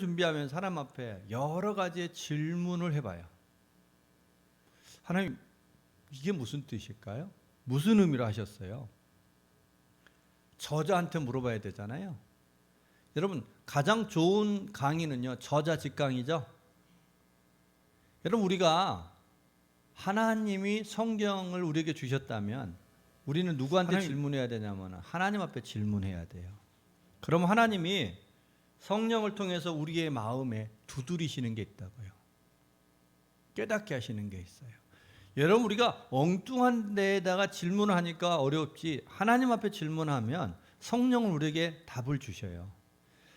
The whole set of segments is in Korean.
준비하면 사람 앞에 여러 가지의 질문을 해봐요. 하나님 이게 무슨 뜻일까요? 무슨 의미로 하셨어요? 저자한테 물어봐야 되잖아요. 여러분 가장 좋은 강의는요 저자 직강이죠. 여러분 우리가 하나님이 성경을 우리에게 주셨다면 우리는 누구한테 하나님- 질문해야 되냐면 하나님 앞에 질문해야 돼요. 그럼 하나님이 성령을 통해서 우리의 마음에 두드리시는 게 있다고요. 깨닫게 하시는 게 있어요. 여러분 우리가 엉뚱한 데에다가 질문을 하니까 어렵지 하나님 앞에 질문하면 성령은 우리에게 답을 주셔요.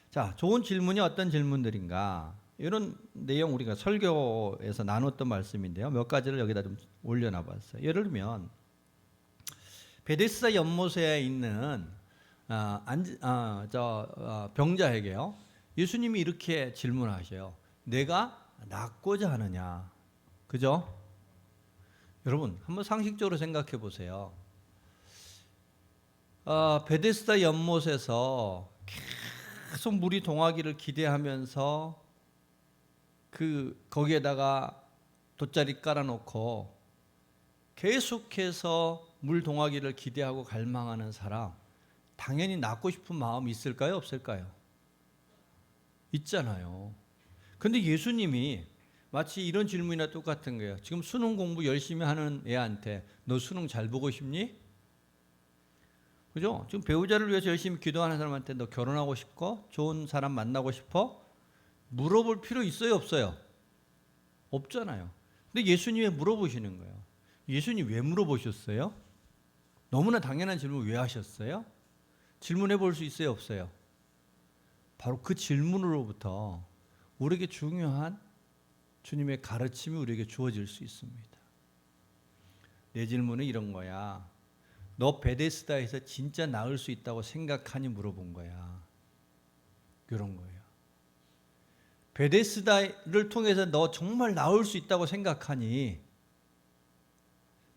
자, 좋은 질문이 어떤 질문들인가? 이런 내용 우리가 설교에서 나눴던 말씀인데요. 몇 가지를 여기다 좀 올려놔 봤어요. 예를 들면 베데스다 연못에 있는 아, 안, 아, 저 아, 병자에게요. 예수님이 이렇게 질문하셔요. 내가 낫고자 하느냐? 그죠? 여러분 한번 상식적으로 생각해 보세요. 아, 베데스다 연못에서 계속 물이 동하기를 기대하면서 그 거기에다가 돗자리 깔아놓고 계속해서 물 동하기를 기대하고 갈망하는 사람 당연히 낳고 싶은 마음이 있을까요 없을까요? 있잖아요. 근데 예수님이 마치 이런 질문이나 똑같은 거예요. 지금 수능 공부 열심히 하는 애한테 너 수능 잘 보고 싶니? 그죠? 지금 배우자를 위해서 열심히 기도하는 사람한테 너 결혼하고 싶고 좋은 사람 만나고 싶어? 물어볼 필요 있어요, 없어요? 없잖아요. 근데 예수님이 물어보시는 거예요. 예수님 왜 물어보셨어요? 너무나 당연한 질문 왜 하셨어요? 질문해 볼 수 있어요, 없어요? 바로 그 질문으로부터 우리에게 중요한 주님의 가르침이 우리에게 주어질 수 있습니다. 내 질문은 이런 거야. 너 베데스다에서 진짜 나을 수 있다고 생각하니 물어본 거야. 이런 거예요. 베데스다를 통해서 너 정말 나을 수 있다고 생각하니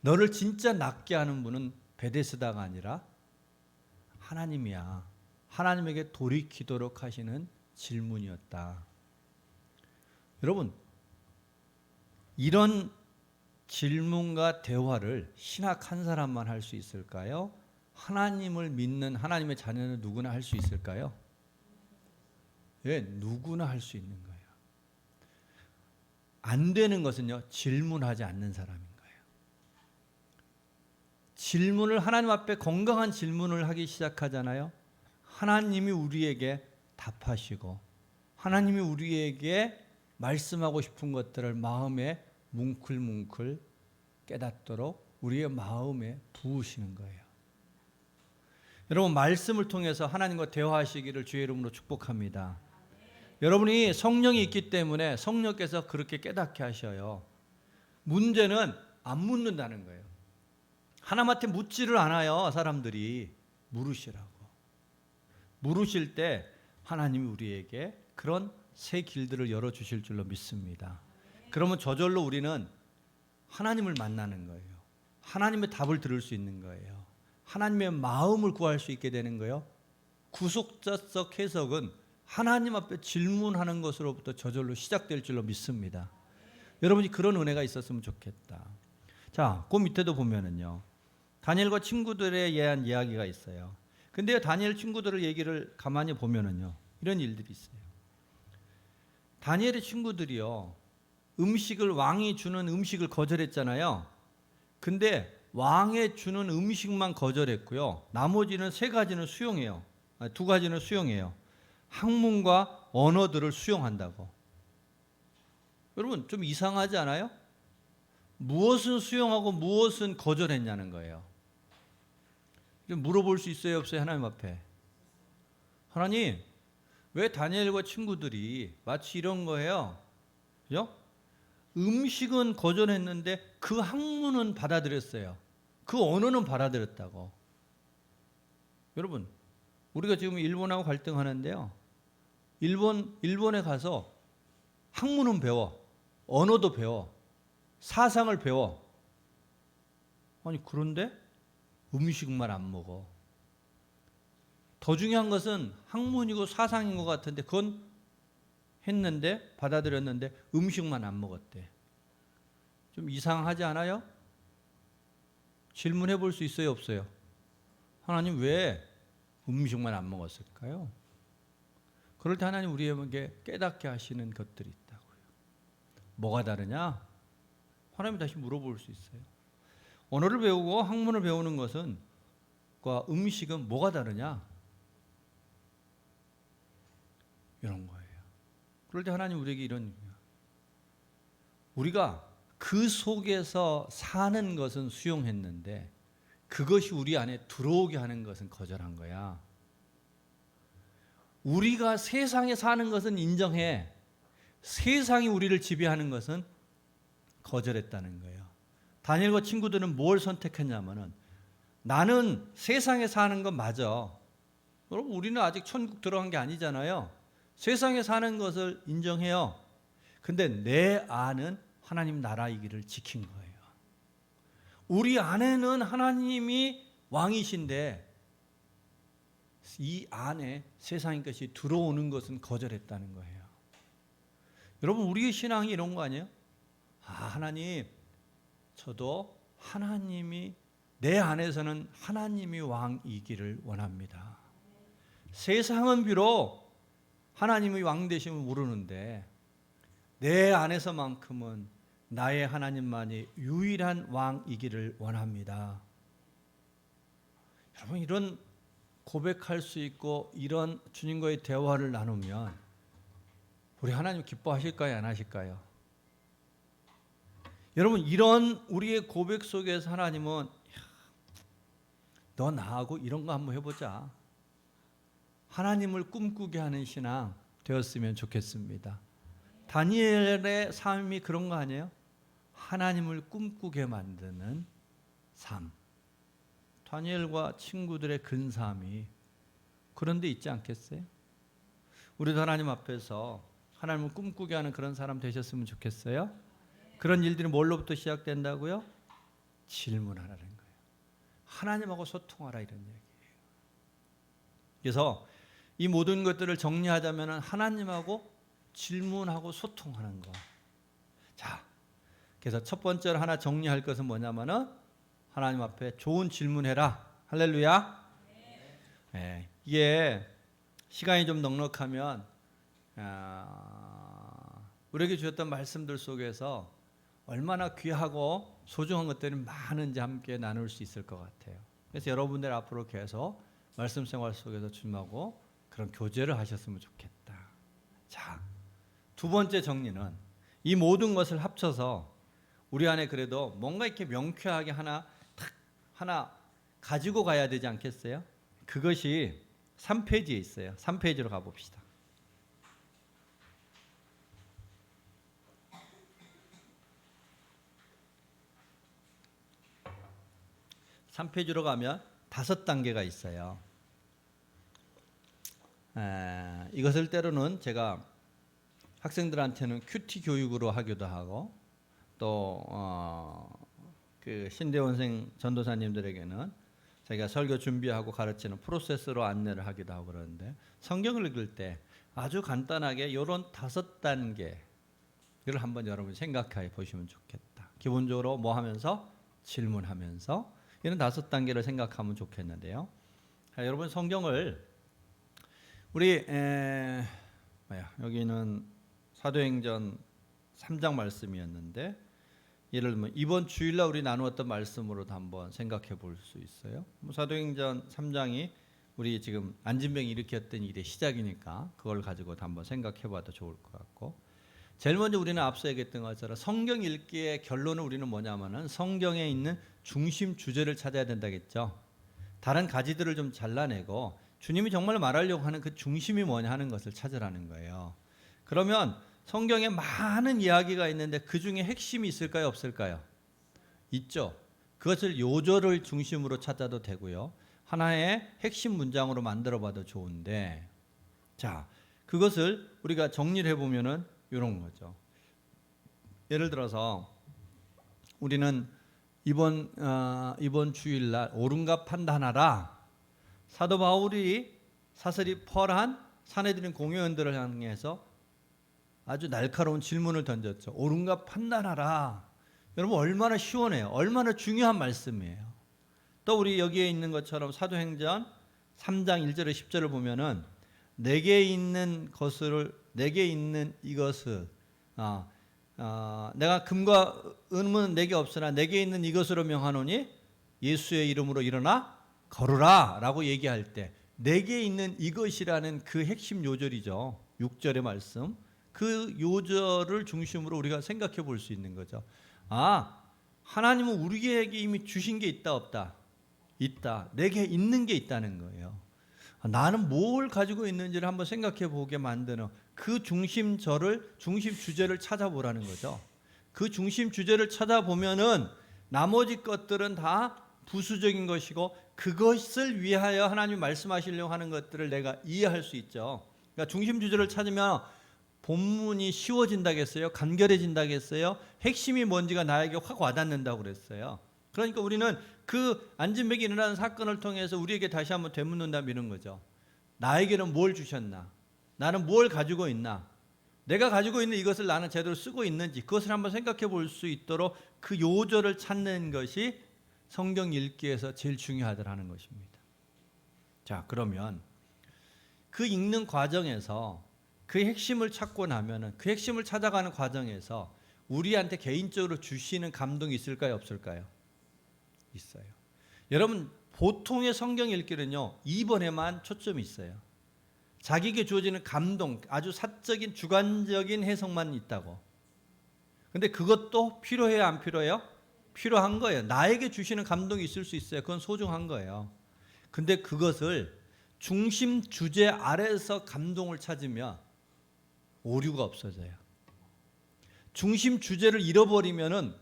너를 진짜 낫게 하는 분은 베데스다가 아니라 하나님이야. 하나님에게 돌이키도록 하시는 질문이었다. 여러분, 이런 질문과 대화를 신학 한 사람만 할 수 있을까요? 하나님을 믿는 하나님의 자녀는 누구나 할 수 있을까요? 예, 누구나 할 수 있는 거예요. 안 되는 것은요, 질문하지 않는 거예요. 질문을 하나님 앞에 건강한 질문을 하기 시작하잖아요. 하나님이 우리에게 답하시고 하나님이 우리에게 말씀하고 싶은 것들을 마음에 뭉클뭉클 깨닫도록 우리의 마음에 부으시는 거예요. 여러분 말씀을 통해서 하나님과 대화하시기를 주의 이름으로 축복합니다. 여러분이 성령이 있기 때문에 성령께서 그렇게 깨닫게 하셔요. 문제는 안 묻는다는 거예요. 하나님한테 묻지를 않아요, 사람들이. 물으시라고. 물으실 때 하나님이 우리에게 그런 새 길들을 열어 주실 줄로 믿습니다. 그러면 저절로 우리는 하나님을 만나는 거예요. 하나님의 답을 들을 수 있는 거예요. 하나님의 마음을 구할 수 있게 되는 거예요. 구속자적 해석은 하나님 앞에 질문하는 것으로부터 저절로 시작될 줄로 믿습니다. 여러분이 그런 은혜가 있었으면 좋겠다. 자, 그 밑에도 보면은요. 다니엘과 친구들에 대한 이야기가 있어요. 근데 다니엘 친구들의 얘기를 가만히 보면은요. 이런 일들이 있어요. 다니엘의 친구들이요. 음식을 왕이 주는 음식을 거절했잖아요. 근데 왕의 주는 음식만 거절했고요. 나머지는 세 가지는 수용해요. 두 가지는 수용해요. 학문과 언어들을 수용한다고. 여러분 좀 이상하지 않아요? 무엇은 수용하고 무엇은 거절했냐는 거예요. 좀 물어볼 수 있어요, 없어요? 하나님 앞에. 하나님, 왜 다니엘과 친구들이 마치 이런 거예요? 그죠? 음식은 거절했는데 그 학문은 받아들였어요. 그 언어는 받아들였다고. 여러분, 우리가 지금 일본하고 갈등하는데요. 일본 일본에 가서 학문은 배워, 언어도 배워, 사상을 배워. 아니 그런데 음식만 안 먹어. 더 중요한 것은 학문이고 사상인 것 같은데 그건 했는데 받아들였는데 음식만 안 먹었대. 좀 이상하지 않아요? 질문해 볼 수 있어요, 없어요? 하나님 왜 음식만 안 먹었을까요? 그럴 때 하나님 우리에게 깨닫게 하시는 것들이 있다고요. 뭐가 다르냐? 하나님 다시 물어볼 수 있어요. 언어를 배우고 학문을 배우는 것은 과 음식은 뭐가 다르냐? 이런 거예요. 그럴 때 하나님 우리에게 이런 우리가 그 속에서 사는 것은 수용했는데 그것이 우리 안에 들어오게 하는 것은 거절한 거야. 우리가 세상에 사는 것은 인정해. 세상이 우리를 지배하는 것은 거절했다는 거예요. 다니엘과 친구들은 뭘 선택했냐면은 나는 세상에 사는 건 맞아. 여러분 우리는 아직 천국 들어간 게 아니잖아요. 세상에 사는 것을 인정해요. 근데 내 안은 하나님 나라이기를 지킨 거예요. 우리 안에는 하나님이 왕이신데 이 안에 세상의 것이 들어오는 것은 거절했다는 거예요. 여러분 우리의 신앙이 이런 거 아니에요? 아, 하나님 저도 하나님이 내 안에서는 하나님이 왕이기를 원합니다. 세상은 비록 하나님의 왕 되심을 모르는데 내 안에서만큼은 나의 하나님만이 유일한 왕이기를 원합니다. 여러분 이런 고백할 수 있고 이런 주님과의 대화를 나누면 우리 하나님 기뻐하실까요, 안 하실까요? 여러분 이런 우리의 고백 속에서 하나님은 너 나하고 이런 거 한번 해보자. 하나님을 꿈꾸게 하는 신앙 되었으면 좋겠습니다. 다니엘의 삶이 그런 거 아니에요? 하나님을 꿈꾸게 만드는 삶. 다니엘과 친구들의 근사함이 그런 데 있지 않겠어요? 우리도 하나님 앞에서 하나님을 꿈꾸게 하는 그런 사람 되셨으면 좋겠어요? 그런 일들이 뭘로부터 시작된다고요? 질문하라는 거예요. 하나님하고 소통하라 이런 얘기예요. 그래서 이 모든 것들을 정리하자면 하나님하고 질문하고 소통하는 거. 자, 그래서 첫 번째로 하나 정리할 것은 뭐냐면은 하나님 앞에 좋은 질문해라. 할렐루야. 네. 이게 시간이 좀 넉넉하면 아, 우리에게 주셨던 말씀들 속에서 얼마나 귀하고 소중한 것들이 많은지 함께 나눌 수 있을 것 같아요. 그래서 여러분들 앞으로 계속 말씀 생활 속에서 주님하고 그런 교제를 하셨으면 좋겠다. 자, 두 번째 정리는 이 모든 것을 합쳐서 우리 안에 그래도 뭔가 이렇게 명쾌하게 하나 탁 하나 가지고 가야 되지 않겠어요? 그것이 3페이지에 있어요. 3페이지로 가 봅시다. 3페이지로 가면 다섯 단계가 있어요. 에, 이것을 때로는 제가 학생들한테는 큐티 교육으로 하기도 하고 또 어, 그 신대원생 전도사님들에게는 자기가 설교 준비하고 가르치는 프로세스로 안내를 하기도 하고 그러는데 성경을 읽을 때 아주 간단하게 이런 다섯 단계를 한번 여러분 생각해 보시면 좋겠다. 기본적으로 뭐 하면서 질문하면서 이런 다섯 단계를 생각하면 좋겠는데요. 자, 여러분 성경을 우리 에, 뭐야 여기는 사도행전 3장 말씀이었는데 예를 들면 이번 주일날 우리 나누었던 말씀으로도 한번 생각해 볼 수 있어요. 뭐 사도행전 3장이 우리 지금 안진병이 일으켰던 일의 시작이니까 그걸 가지고도 한번 생각해 봐도 좋을 것 같고 제일 먼저 우리는 앞서 얘기했던 것처럼 성경 읽기의 결론은 우리는 뭐냐면은 성경에 있는 중심 주제를 찾아야 된다겠죠. 다른 가지들을 좀 잘라내고 주님이 정말 말하려고 하는 그 중심이 뭐냐 하는 것을 찾으라는 거예요. 그러면 성경에 많은 이야기가 있는데 그 중에 핵심이 있을까요, 없을까요? 있죠. 그것을 요절을 중심으로 찾아도 되고요. 하나의 핵심 문장으로 만들어 봐도 좋은데 자, 그것을 우리가 정리를 해 보면은 이런 거죠. 예를 들어서 우리는 이번 어, 이번 주일날 옳은가 판단하라. 사도 바울이 사슬이 펄한 사내들인 공회원들을 향해서 아주 날카로운 질문을 던졌죠. 옳은가 판단하라. 여러분 얼마나 시원해요. 얼마나 중요한 말씀이에요. 또 우리 여기에 있는 것처럼 사도행전 3장 1절에 10절을 보면은 내게 있는 것을 내게 있는 이것을 아, 아, 내가 금과 은은 내게 없으나 내게 있는 이것으로 명하노니 예수의 이름으로 일어나 걸으라라고 얘기할 때 내게 있는 이것이라는 그 핵심 요절이죠. 6절의 말씀. 그 요절을 중심으로 우리가 생각해 볼 수 있는 거죠. 아, 하나님은 우리에게 이미 주신 게 있다 없다. 있다. 내게 있는 게 있다는 거예요. 아, 나는 뭘 가지고 있는지를 한번 생각해 보게 만드는 그 중심절을 중심 주제를 찾아보라는 거죠. 그 중심 주제를 찾아보면은 나머지 것들은 다 부수적인 것이고 그것을 위하여 하나님 말씀하시려고 하는 것들을 내가 이해할 수 있죠. 그러니까 중심 주제를 찾으면 본문이 쉬워진다겠어요? 간결해진다겠어요? 핵심이 뭔지가 나에게 확 와닿는다고 그랬어요. 그러니까 우리는 그 안진백이 일어나는 사건을 통해서 우리에게 다시 한번 되묻는다 이런 거죠. 나에게는 뭘 주셨나? 나는 뭘 가지고 있나? 내가 가지고 있는 이것을 나는 제대로 쓰고 있는지 그것을 한번 생각해 볼 수 있도록 그 요절을 찾는 것이 성경 읽기에서 제일 중요하다는 것입니다. 자, 그러면 그 읽는 과정에서 그 핵심을 찾고 나면은 그 핵심을 찾아가는 과정에서 우리한테 개인적으로 주시는 감동이 있을까요, 없을까요? 있어요. 여러분 보통의 성경 읽기는요 2번에만 초점이 있어요. 자기에게 주어지는 감동, 아주 사적인 주관적인 해석만 있다고. 근데 그것도 필요해요, 안 필요해요? 필요한 거예요. 나에게 주시는 감동이 있을 수 있어요. 그건 소중한 거예요. 근데 그것을 중심 주제 아래서 감동을 찾으면 오류가 없어져요. 중심 주제를 잃어버리면은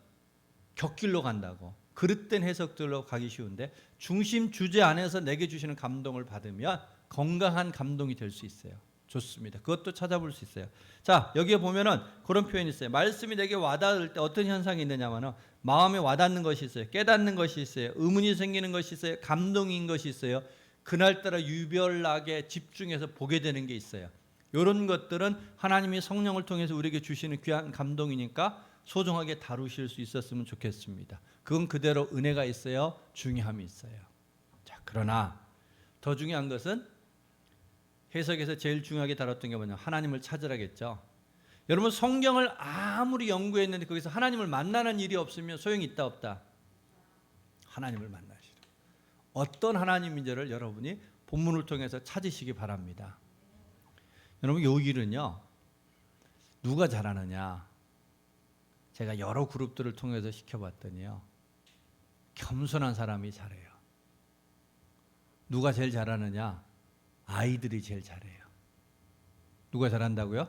격길로 간다고. 그릇된 해석들로 가기 쉬운데 중심 주제 안에서 내게 주시는 감동을 받으면 건강한 감동이 될 수 있어요. 좋습니다. 그것도 찾아볼 수 있어요. 자, 여기에 보면은 그런 표현이 있어요. 말씀이 내게 와닿을 때 어떤 현상이 있느냐면은 마음에 와닿는 것이 있어요. 깨닫는 것이 있어요. 의문이 생기는 것이 있어요. 감동인 것이 있어요. 그날따라 유별나게 집중해서 보게 되는 게 있어요. 이런 것들은 하나님이 성령을 통해서 우리에게 주시는 귀한 감동이니까 소중하게 다루실 수 있었으면 좋겠습니다. 그건 그대로 은혜가 있어요. 중요함이 있어요. 자, 그러나 더 중요한 것은 해석에서 제일 중요하게 다뤘던 게 뭐냐? 하나님을 찾으라겠죠. 여러분 성경을 아무리 연구했는데 거기서 하나님을 만나는 일이 없으면 소용이 있다 없다. 하나님을 만나시라. 어떤 하나님인지를 여러분이 본문을 통해서 찾으시기 바랍니다. 여러분 요 일은요. 누가 잘하느냐? 제가 여러 그룹들을 통해서 시켜봤더니요. 겸손한 사람이 잘해요. 누가 제일 잘하느냐? 아이들이 제일 잘해요. 누가 잘한다고요?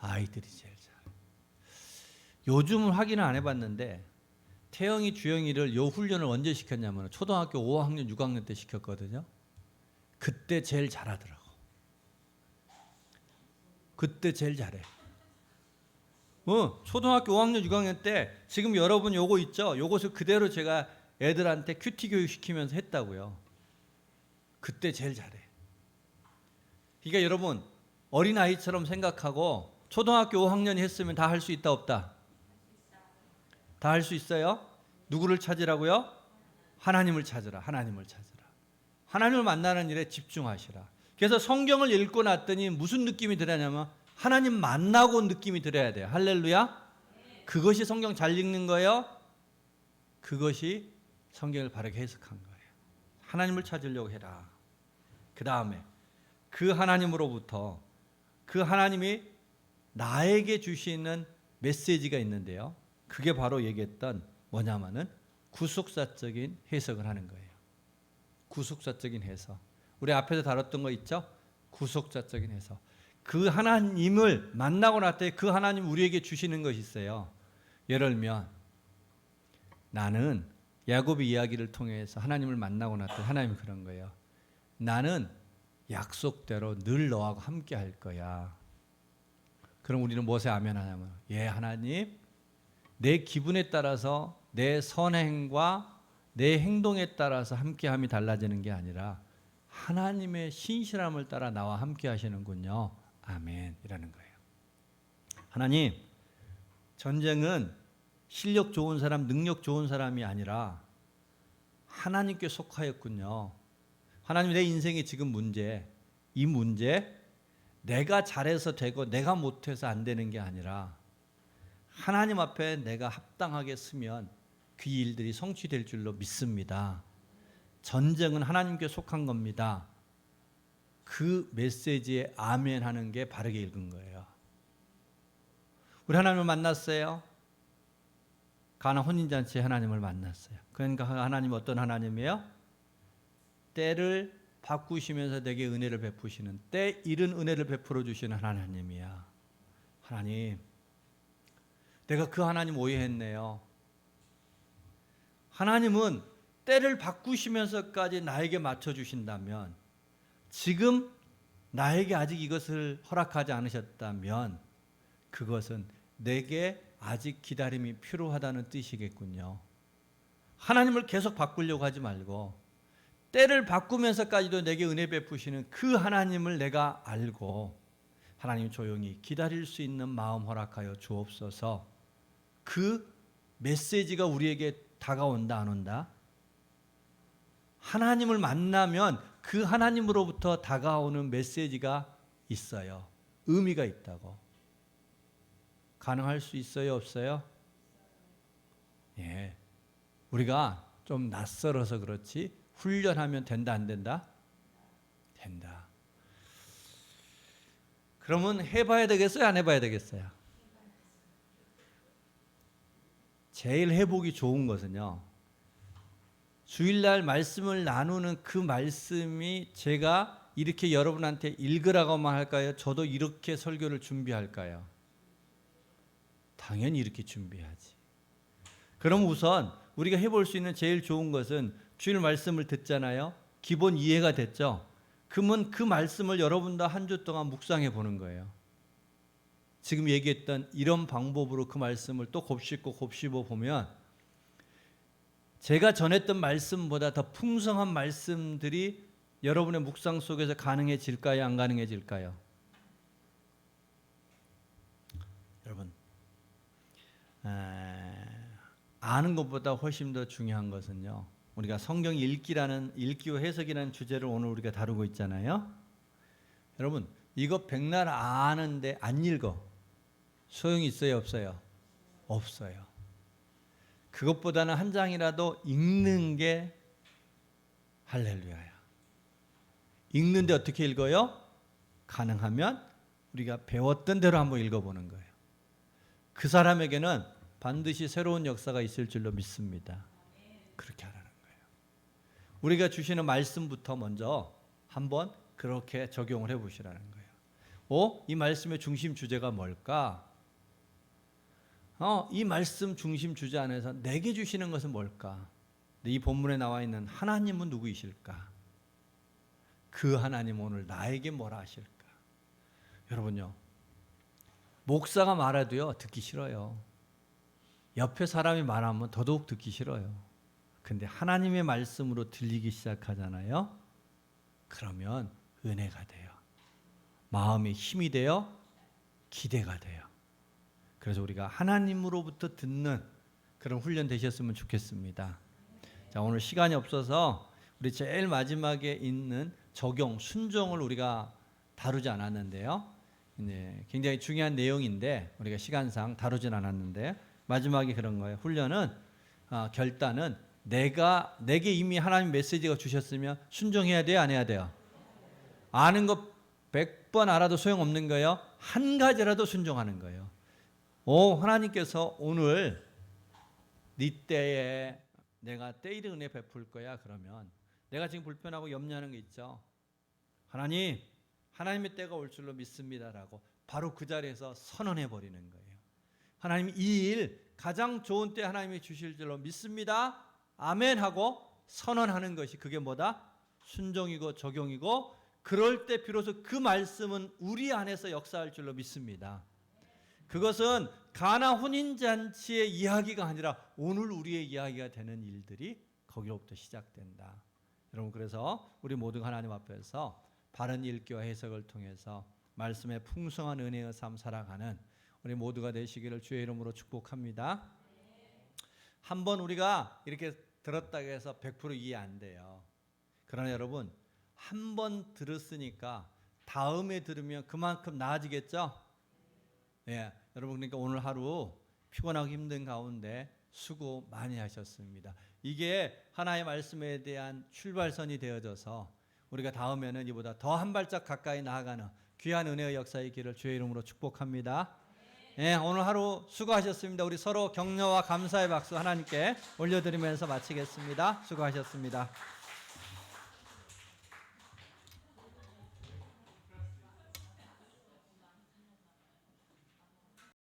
아이들이 제일 잘해요. 요즘은 확인을 안 해봤는데 태영이 주영이를 요 훈련을 언제 시켰냐면 초등학교 5학년 6학년 때 시켰거든요. 그때 제일 잘하더라고. 그때 제일 잘해. 어, 초등학교 5학년 6학년 때 지금 여러분 요거 있죠? 요것을 그대로 제가 애들한테 큐티 교육 시키면서 했다고요. 그때 제일 잘해. 그러니까 여러분 어린 아이처럼 생각하고 초등학교 5학년이 했으면 다 할 수 있다 없다. 다 할 수 있어요? 누구를 찾으라고요? 하나님을 찾으라. 하나님을 찾으라. 하나님을 만나는 일에 집중하시라. 그래서 성경을 읽고 났더니 무슨 느낌이 들었냐면 하나님 만나고 느낌이 들어야 돼요. 할렐루야. 그것이 성경 잘 읽는 거예요. 그것이 성경을 바르게 해석한 거예요. 하나님을 찾으려고 해라. 그 다음에 그 하나님으로부터 그 하나님이 나에게 주시는 메시지가 있는데요. 그게 바로 얘기했던 뭐냐면은 구속사적인 해석을 하는 거예요. 구속사적인 해석. 우리 앞에서 다뤘던 거 있죠? 구속사적인 해석. 그 하나님을 만나고 났더니 그 하나님 우리에게 주시는 것이 있어요. 예를 들면 나는 야곱의 이야기를 통해서 하나님을 만나고 났더니 하나님이 그런 거예요. 나는 약속대로 늘 너하고 함께 할 거야. 그럼 우리는 무엇에 아멘 하냐면 예 하나님 내 기분에 따라서 내 선행과 내 행동에 따라서 함께함이 달라지는 게 아니라 하나님의 신실함을 따라 나와 함께 하시는군요. 아멘이라는 거예요. 하나님, 전쟁은 실력 좋은 사람, 능력 좋은 사람이 아니라 하나님께 속하였군요. 하나님 내 인생의 지금 문제, 이 문제 내가 잘해서 되고 내가 못해서 안 되는 게 아니라 하나님 앞에 내가 합당하게 쓰면 그 일들이 성취될 줄로 믿습니다. 전쟁은 하나님께 속한 겁니다. 그 메시지에 아멘 하는 게 바르게 읽은 거예요. 우리 하나님을 만났어요. 가나 혼인잔치에 하나님을 만났어요. 그러니까 하나님 어떤 하나님이에요? 때를 바꾸시면서 내게 은혜를 베푸시는 때 이른 은혜를 베풀어 주시는 하나님이야. 하나님, 내가 그 하나님 오해했네요. 하나님은 때를 바꾸시면서까지 나에게 맞춰 주신다면 지금 나에게 아직 이것을 허락하지 않으셨다면 그것은 내게 아직 기다림이 필요하다는 뜻이겠군요. 하나님을 계속 바꾸려고 하지 말고 때를 바꾸면서까지도 내게 은혜 베푸시는 그 하나님을 내가 알고 하나님 조용히 기다릴 수 있는 마음 허락하여 주옵소서. 그 메시지가 우리에게 다가온다 안 온다? 하나님을 만나면 그 하나님으로부터 다가오는 메시지가 있어요. 의미가 있다고. 가능할 수 있어요, 없어요? 예. 우리가 좀 낯설어서 그렇지 훈련하면 된다 안 된다? 된다. 그러면 해봐야 되겠어요, 안 해봐야 되겠어요? 제일 해보기 좋은 것은요. 주일날 말씀을 나누는 그 말씀이 제가 이렇게 여러분한테 읽으라고만 할까요? 저도 이렇게 설교를 준비할까요? 당연히 이렇게 준비하지. 그럼 우선 우리가 해볼 수 있는 제일 좋은 것은 주일 말씀을 듣잖아요. 기본 이해가 됐죠. 그러면 그 말씀을 여러분도 한 주 동안 묵상해 보는 거예요. 지금 얘기했던 이런 방법으로 그 말씀을 또 곱씹고 곱씹어 보면 제가 전했던 말씀보다 더 풍성한 말씀들이 여러분의 묵상 속에서 가능해질까요? 안 가능해질까요? 여러분 에, 아는 것보다 훨씬 더 중요한 것은요. 우리가 성경 읽기라는 읽기와 해석이라는 주제를 오늘 우리가 다루고 있잖아요. 여러분 이거 백날 아는데 안 읽어 소용이 있어요 없어요? 없어요. 그것보다는 한 장이라도 읽는 게 할렐루야야. 읽는데 어떻게 읽어요? 가능하면 우리가 배웠던 대로 한번 읽어보는 거예요. 그 사람에게는 반드시 새로운 역사가 있을 줄로 믿습니다. 그렇게 거예요. 우리가 주시는 말씀부터 먼저 한번 그렇게 적용을 해 보시라는 거예요. 어? 이 말씀의 중심 주제가 뭘까? 어, 이 말씀 중심 주제 안에서 내게 주시는 것은 뭘까? 이 본문에 나와 있는 하나님은 누구이실까? 그 하나님 오늘 나에게 뭐라 하실까? 여러분요. 목사가 말해도요 듣기 싫어요. 옆에 사람이 말하면 더더욱 듣기 싫어요. 근데 하나님의 말씀으로 들리기 시작하잖아요. 그러면 은혜가 돼요. 마음에 힘이 돼요. 기대가 돼요. 그래서 우리가 하나님으로부터 듣는 그런 훈련 되셨으면 좋겠습니다. 자, 오늘 시간이 없어서 우리 제일 마지막에 있는 적용, 순종을 우리가 다루지 않았는데요. 네, 굉장히 중요한 내용인데 우리가 시간상 다루진 않았는데 마지막에 그런 거예요. 훈련은 아, 결단은 내가 내게 이미 하나님 메시지가 주셨으면 순종해야 돼요, 안 해야 돼요? 아는 것 100번 알아도 소용없는 거예요. 한 가지라도 순종하는 거예요. 오, 하나님께서 오늘 네 때에 내가 때이른 은혜 베풀 거야 그러면 내가 지금 불편하고 염려하는 게 있죠. 하나님, 하나님의 때가 올 줄로 믿습니다라고 바로 그 자리에서 선언해 버리는 거예요. 하나님 이 일 가장 좋은 때 하나님이 주실 줄로 믿습니다. 아멘 하고 선언하는 것이 그게 뭐다? 순종이고 적용이고 그럴 때 비로소 그 말씀은 우리 안에서 역사할 줄로 믿습니다. 그것은 가나 혼인 잔치의 이야기가 아니라 오늘 우리의 이야기가 되는 일들이 거기로부터 시작된다. 여러분 그래서 우리 모두 하나님 앞에서 바른 읽기와 해석을 통해서 말씀의 풍성한 은혜의 삶 살아가는 우리 모두가 되시기를 주의 이름으로 축복합니다. 한번 우리가 이렇게 들었다고 해서 100% 이해 안 돼요. 그러나 여러분 한 번 들었으니까 다음에 들으면 그만큼 나아지겠죠? 예, 여러분 그러니까 오늘 하루 피곤하고 힘든 가운데 수고 많이 하셨습니다. 이게 하나의 말씀에 대한 출발선이 되어져서 우리가 다음에는 이보다 더 한 발짝 가까이 나아가는 귀한 은혜의 역사의 길을 주의 이름으로 축복합니다. 예, 오늘 하루 수고하셨습니다. 우리 서로 격려와 감사의 박수 하나님께 올려드리면서 마치겠습니다. 수고하셨습니다.